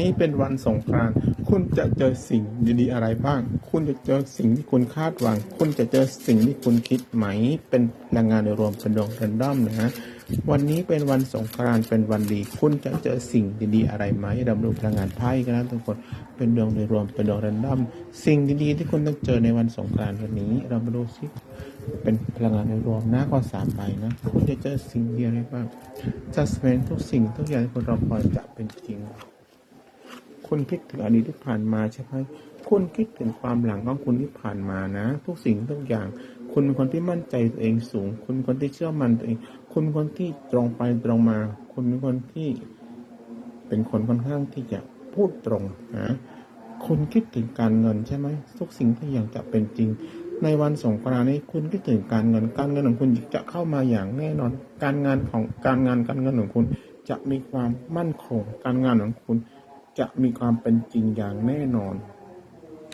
นี้เป็นวันสงกรานต์คุณจะเจอสิ่งดีๆอะไรบ้าง คุณจะเจอสิ่งที่คุณคาดหวัง คุณจะเจอสิ่งที่คุณคิดไหม เป็นพลังงานโดยรวมเป็นดวงแรนดอมนะฮะวันนี้เป็นวันสงกรานต์เป็นวันดี คุณจะเจอสิ่งดีๆอะไรไหมเรามาดูพลังงานไพ่กันนะทุกคน เป็นดวงโดยรวมเป็นดวงแรนดอม สิ่งดีๆที่คุณต้องเจอในวันสงกรานต์วันนี้ เรามาดูซิเป็นพลังงานโดยรวมหน้าก็สามใบนะ คุณจะเจอสิ่งเดียวอะไรบ้างจัสเมนทุกสิ่งทุกอย่างที่คุณรอคอยจะเป็นจริง คุณคิดถึงอดีตที่ผ่านมาใช่ไหมคุณคิดถึงความหลังของคุณที่ผ่านมานะ ทุกสิ่งทุกอย่าง คุณเป็นคนที่มั่นใจตัวเองสูง คุณเป็นคนที่เชื่อมั่นตัวเอง คุณเป็นคนที่ตรงไปตรงมา คุณเป็นคนที่ เป็นคนค่อนข้างที่จะพูดตรงนะคุณคิดถึงการเงินใช่ไหมทุกสิ่งทุกอย่างจะเป็นจริง ในวันสงกรานต์นี้คุณคิดถึงการเงิน การเงินของคุณจะเข้ามาอย่างแน่นอน การงานของการงานการเงินของคุณจะมีความมั่นคง การงานของคุณ จะมีความเป็นจริงอย่างแน่นอน